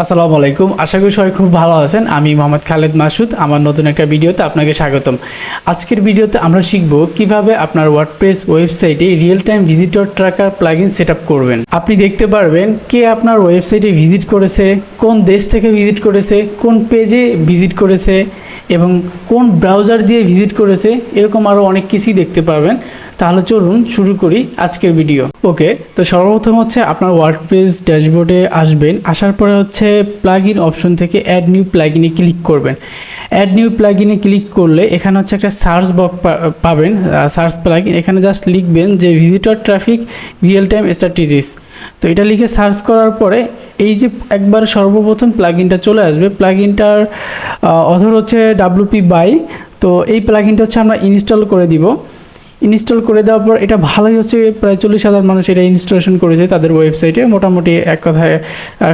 আসসালামু আলাইকুম। আশা করি সবাই খুব ভালো আছেন। আমি মোহাম্মদ খালেদ মাসুদ, আমার নতুন একটা ভিডিওতে আপনাকে স্বাগতম। আজকের ভিডিওতে আমরা শিখব কীভাবে আপনার ওয়ার্ডপ্রেস ওয়েবসাইটে real time visitor tracker plugin set করবেন। আপনি দেখতে পারবেন কে আপনার ওয়েবসাইটে ভিজিট করেছে, কোন দেশ থেকে ভিজিট করেছে, কোন পেজে ভিজিট করেছে এবং কোন ব্রাউজার দিয়ে ভিজিট করেছে, এরকম আরও অনেক কিছুই দেখতে পারবেন। তাহলে চলুন শুরু করি আজকের ভিডিও ওকে তো সর্বপ্রথম হচ্ছে আপনার ওয়ার্ডপ্রেস ড্যাশবোর্ডে আসবেন, আসার পরে হচ্ছে প্লাগ ইন অপশন থেকে অ্যাড নিউ প্লাগ ইনে ক্লিক করবেন। অ্যাড নিউ প্লাগ ইনে ক্লিক করলে এখানে হচ্ছে একটা সার্চ বক্স পাবেন সার্চ প্লাগ ইন এখানে জাস্ট লিখবেন যে visitor traffic real time strategies তো এটা লিখে সার্চ করার পরে এই যে একবার সর্বপ্রথম প্লাগ ইনটা চলে আসবে প্লাগ ইনটার অথর হচ্ছে ডাব্লুপি বাই তো এই প্লাগ ইনটা হচ্ছে আমরা ইনস্টল করে দিব। ইনস্টল করে দেওয়ার পর এটা ভালোই হচ্ছে, প্রায় চল্লিশ হাজার মানুষ এটা ইনস্টলেশন করেছে তাদের ওয়েবসাইটে। মোটামুটি এক কথায়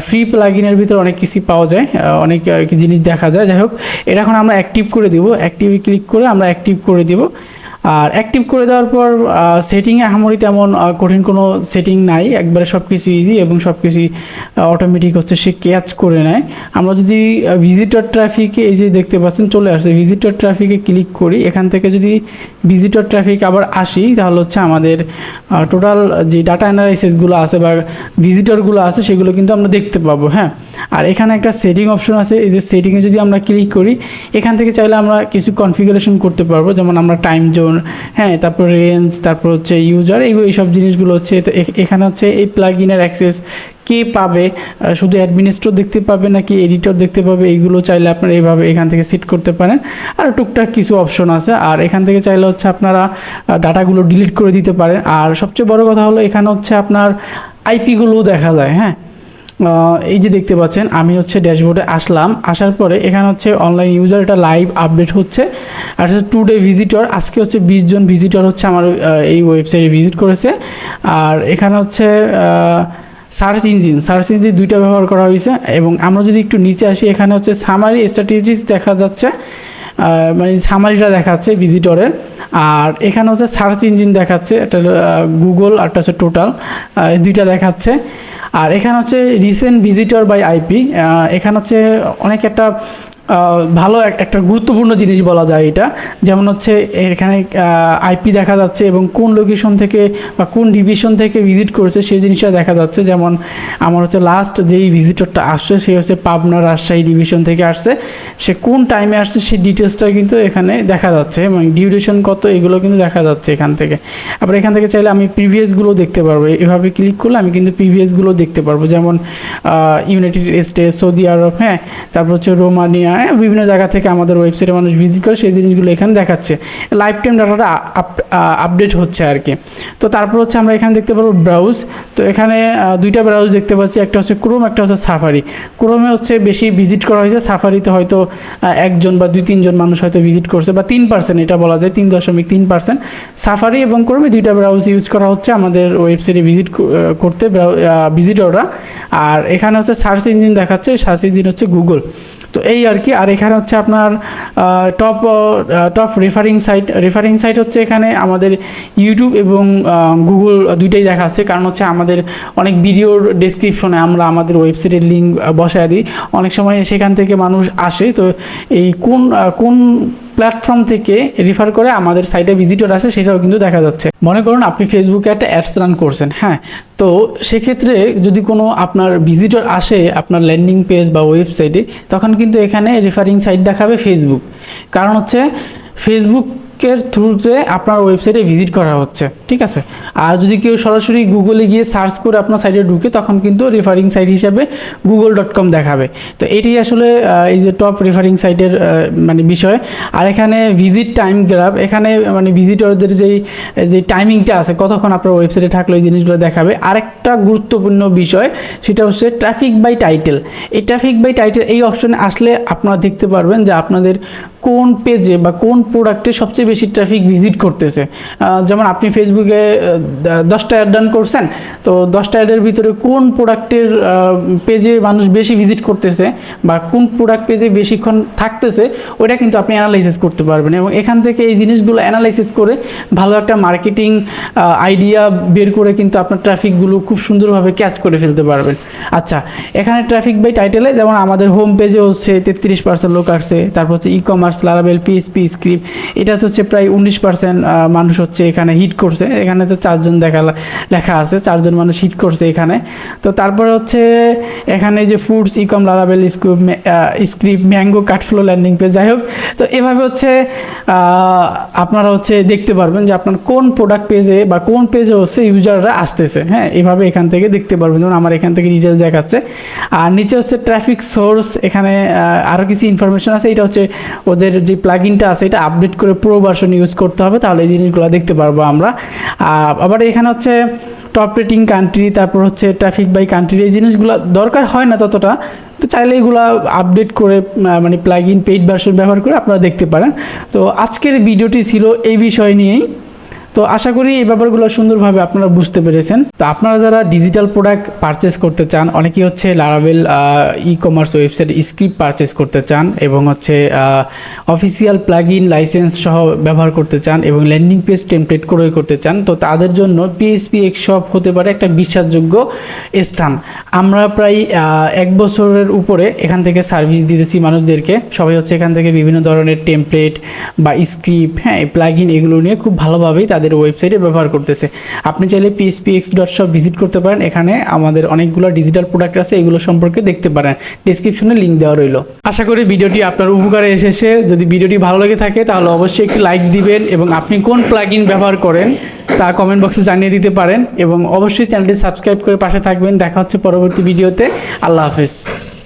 ফ্রি প্লাগিনের ভিতরে অনেক কিছু পাওয়া যায় অনেক জিনিস দেখা যায়। যাই হোক এটা এখন আমরা অ্যাক্টিভ করে দিব। অ্যাক্টিভ ক্লিক করে আমরা অ্যাক্টিভ করে দিব। আর অ্যাক্টিভ করে দেওয়ার পর সেটিংয়ে আহামরি তেমন কঠিন কোনো সেটিং নাই। একবারে সব কিছু ইজি এবং সব কিছুই অটোমেটিক হচ্ছে সে ক্যাচ করে নেয়। আমরা যদি ভিজিটর ট্রাফিকে এই যে দেখতে পাচ্ছেন, চলে আসছে। ভিজিটর ট্রাফিকে ক্লিক করি, এখান থেকে যদি ভিজিটর ট্রাফিক আবার আসি, তাহলে হচ্ছে আমাদের টোটাল যে ডাটা অ্যানালাইসিসগুলো আছে বা ভিজিটরগুলো আছে, সেগুলো কিন্তু আমরা দেখতে পাবো হ্যাঁ? আর এখানে একটা সেটিং অপশন আছে। এই যে সেটিংয়ে যদি আমরা ক্লিক করি, এখান থেকে চাইলে আমরা কিছু কনফিগারেশন করতে পারব। যেমন আমরা টাইম জোন হ্যাঁ তারপর রেঞ্জ তারপর হচ্ছে ইউজার এইগুলো এইসব জিনিসগুলো হচ্ছে এখানে হচ্ছে এই প্লাগ ইনের অ্যাক্সেস কে পাবে? শুধু অ্যাডমিনিস্ট্রেটর দেখতে পাবে নাকি এডিটর দেখতে পাবে? এইগুলো চাইলে আপনারা এইভাবে এখান থেকে সেট করতে পারেন। আর টুকটাক কিছু অপশন আছে। আর এখান থেকে চাইলে হচ্ছে আপনারা ডাটাগুলো ডিলিট করে দিতে পারেন। আর সবচেয়ে বড় কথা হলো এখানে হচ্ছে আপনার আইপিগুলোও দেখা যায় হ্যাঁ? এই যে দেখতে পাচ্ছেন, আমি হচ্ছে ড্যাশবোর্ডে আসলাম, আসার পরে এখানে হচ্ছে অনলাইন ইউজার এটা লাইভ আপডেট হচ্ছে। আর হচ্ছে টু ডে ভিজিটর আজকে হচ্ছে বিশ জন ভিজিটর হচ্ছে আমার এই ওয়েবসাইটে ভিজিট করেছে। আর এখানে হচ্ছে সার্চ ইঞ্জিন সার্চ ইঞ্জিন দুইটা ব্যবহার করা হয়েছে। এবং আমরা যদি একটু নিচে আসি, এখানে হচ্ছে সামারি স্ট্র্যাটেজিস দেখা যাচ্ছে। মানে সামারিটা দেখাচ্ছে ভিজিটরের আর এখানে হচ্ছে সার্চ ইঞ্জিন দেখাচ্ছে একটা গুগল আর হচ্ছে টোটাল দুইটা দেখাচ্ছে। আর এখানে হচ্ছে রিসেন্ট ভিজিটর বাই আইপি এখানে হচ্ছে অনেক একটা ভালো এক- একটা গুরুত্বপূর্ণ জিনিস বলা যায় এটা। যেমন হচ্ছে এখানে আইপি দেখা যাচ্ছে এবং কোন লোকেশন থেকে বা কোন ডিভিশন থেকে ভিজিট করেছে সেই জিনিসটা দেখা যাচ্ছে। যেমন আমার হচ্ছে লাস্ট যেই ভিজিটরটা আসছে, সে হচ্ছে পাবনা রাজশাহী ডিভিশন থেকে আসছে। সে কোন টাইমে আসছে সেই ডিটেলসটা কিন্তু এখানে দেখা যাচ্ছে এবং ডিউরেশন কত এগুলো কিন্তু দেখা যাচ্ছে এখান থেকে। আবার এখান থেকে চাইলে আমি প্রিভিয়াসগুলো দেখতে পারব। এভাবে ক্লিক করলে আমি কিন্তু প্রিভিয়াসগুলো দেখতে পারব। যেমন ইউনাইটেড স্টেটস সৌদি আরব হ্যাঁ তারপর হচ্ছে রোমানিয়া হ্যাঁ, বিভিন্ন জায়গা থেকে আমাদের ওয়েবসাইটে মানুষ ভিজিট করে সেই জিনিসগুলো এখানে দেখাচ্ছে। লাইফ টাইম ডাটাটা আপডেট হচ্ছে আর কি। তো তারপর হচ্ছে আমরা এখানে দেখতে পারব ব্রাউজ তো এখানে দুইটা ব্রাউজ দেখতে পাচ্ছি। একটা হচ্ছে ক্রোম একটা হচ্ছে সাফারি ক্রোমে হচ্ছে বেশি ভিজিট করা হয়েছে। সাফারিতে হয়তো একজন বা দুই তিনজন মানুষ হয়তো ভিজিট করছে বা তিন পার্সেন্ট এটা বলা যায় তিন দশমিক তিন পার্সেন্ট সাফারি এবং ক্রোমে দুইটা ব্রাউজ ইউজ করা হচ্ছে আমাদের ওয়েবসাইটে ভিজিট করতে ভিজিটররা আর এখানে হচ্ছে সার্চ ইঞ্জিন দেখাচ্ছে। সার্চ ইঞ্জিন হচ্ছে গুগল তো এই আর কি। আর এখানে হচ্ছে আপনার top top referring site referring site হচ্ছে এখানে আমাদের ইউটিউব এবং গুগল দুইটাই দেখাচ্ছে কারণ হচ্ছে আমাদের অনেক ভিডিওর ডেসক্রিপশনে আমরা আমাদের ওয়েবসাইটের লিঙ্ক বসায় দিই। অনেক সময় সেখান থেকে মানুষ আসে, তো এই কোন কোন প্ল্যাটফর্ম থেকে রেফার করে আমাদের সাইটে ভিজিটর আসে, সেটাও কিন্তু দেখা যাচ্ছে। মনে করুন আপনি ফেসবুকে একটা অ্যাডস রান করছেন হ্যাঁ? তো সেক্ষেত্রে যদি কোনো আপনার ভিজিটর আসে আপনার ল্যান্ডিং পেজ বা ওয়েবসাইটে তখন কিন্তু এখানে রেফারিং সাইট দেখাবে ফেসবুক কারণ হচ্ছে ফেসবুকের থ্রুতে আপনার ওয়েবসাইটে ভিজিট করা হচ্ছে, ঠিক আছে? আর যদি কেউ সরাসরি গুগলে গিয়ে সার্চ করে আপনার সাইটে ঢুকে, তখন কিন্তু রেফারিং সাইট হিসাবে গুগল ডট কম দেখাবে। তো এটি আসলে এই যে টপ রেফারিং সাইটের মানে বিষয়। আর এখানে ভিজিট টাইম গ্রাফ এখানে মানে ভিজিটরদের যেই যে টাইমিংটা আছে, কতক্ষণ আপনার ওয়েবসাইটে থাকলে এই জিনিসগুলো দেখাবে। আরেকটা গুরুত্বপূর্ণ বিষয়, সেটা হচ্ছে ট্রাফিক বাই টাইটেল এই ট্রাফিক বাই টাইটেল এই অপশনে আসলে আপনারা দেখতে পারবেন যে আপনাদের কোন পেজে বা কোন প্রোডাক্টে সবচেয়ে বেশি ট্রাফিক ভিজিট করতেছে। যেমন আপনি ফেসবুকে দশটা অ্যাড ডান করছেন, তো দশটা অ্যাডের ভিতরে কোন প্রোডাক্টের পেজে মানুষ বেশি ভিজিট করতেছে বা কোন প্রোডাক্ট পেজে বেশিক্ষণ থাকতেছে ওটা কিন্তু আপনি অ্যানালাইসিস করতে পারবেন এবং এখান থেকে এই জিনিসগুলো অ্যানালাইসিস করে ভালো একটা মার্কেটিং আইডিয়া বের করে কিন্তু আপনার ট্রাফিকগুলো খুব সুন্দরভাবে ক্যাচ করে ফেলতে পারবেন। আচ্ছা এখানে ট্রাফিক বাই টাইটেলে যেমন আমাদের হোম পেজে হচ্ছে তেত্রিশ পার্সেন্ট লোক আসছে, তারপর হচ্ছে ই কমার্স লারাবেল পিএসপি স্ক্রিপ্ট এটা তো হচ্ছে প্রায় উনিশ পার্সেন্ট মানুষ হচ্ছে এখানে হিট করছে। এখানে তো চারজন দেখা লেখা আছে, চারজন মানুষ হিট করছে এখানে। তো তারপরে হচ্ছে এখানে যে ফুডস ই কম লারাবেল স্ক্রিপ্ট স্ক্রিপ্ট ম্যাঙ্গো কাঠফ্লো ল্যান্ডিং পেজ যাই হোক, তো এভাবে হচ্ছে আপনারা হচ্ছে দেখতে পারবেন যে আপনার কোন প্রোডাক্ট পেজে বা কোন পেজে হচ্ছে ইউজাররা আসতেছে। হ্যাঁ এভাবে এখান থেকে দেখতে পারবেন। যেমন আমার এখান থেকে ডিটেলস দেখাচ্ছে। আর নিচে হচ্ছে ট্রাফিক সোর্স এখানে আরও কিছু ইনফরমেশন আছে। এটা হচ্ছে ওদের যে প্লাগিনটা আছে, এটা আপডেট করে প্রো ভার্সন ইউজ করতে হবে, তাহলে এই জিনিসগুলো দেখতে পারব আমরা। আবার এখানে হচ্ছে টপ রেটিং কান্ট্রি তারপর হচ্ছে ট্রাফিক বাই কান্ট্রি এই জিনিসগুলো দরকার হয় না ততটা। তো চাইলে এগুলো আপডেট করে মানে প্লাগ ইন পেইড ভার্সন ব্যবহার করে আপনারা দেখতে পারেন। তো আজকের ভিডিওটি ছিল এই বিষয় নিয়েই। তো আশা করি এই ব্যাপারগুলো সুন্দরভাবে আপনারা বুঝতে পেরেছেন। তো আপনারা যারা ডিজিটাল প্রোডাক্ট পারচেস করতে চান, অনেকেই হচ্ছে লারাবেল e commerce website script purchase করতে চান এবং হচ্ছে অফিসিয়াল প্লাগ ইন লাইসেন্স সহ ব্যবহার করতে চান এবং ল্যান্ডিং পেজ টেমপ্লেট ক্রয় করতে চান, তো তাদের জন্য পিএসপি এক শপ হতে পারে একটা বিশ্বাসযোগ্য স্থান। আমরা প্রায় এক বছরের উপরে এখান থেকে সার্ভিস দিতেছি মানুষদেরকে। সবাই হচ্ছে এখান থেকে বিভিন্ন ধরনের টেমপ্লেট বা স্ক্রিপ্ট হ্যাঁ প্লাগ ইন এগুলো নিয়ে খুব ভালোভাবেই তাদের ওয়েবসাইটে ব্যবহার করতেছে। আপনি চাইলে PSP X dot shop visit করতে পারেন। এখানে আমাদের অনেকগুলো ডিজিটাল প্রোডাক্ট আছে, এগুলো সম্পর্কে দেখতে পারেন। ডিসক্রিপশনে লিঙ্ক দেওয়া রইল। আশা করি ভিডিওটি আপনার উপকারে এসেছে। যদি ভিডিওটি ভালো লেগে থাকে, তাহলে অবশ্যই একটি লাইক দিবেন এবং আপনি কোন প্লাগ ব্যবহার করেন, তা কমেন্ট বক্সে জানিয়ে দিতে পারেন এবং অবশ্যই চ্যানেলটি সাবস্ক্রাইব করে পাশে থাকবেন। দেখা হচ্ছে পরবর্তী ভিডিওতে আল্লাহ হাফেজ।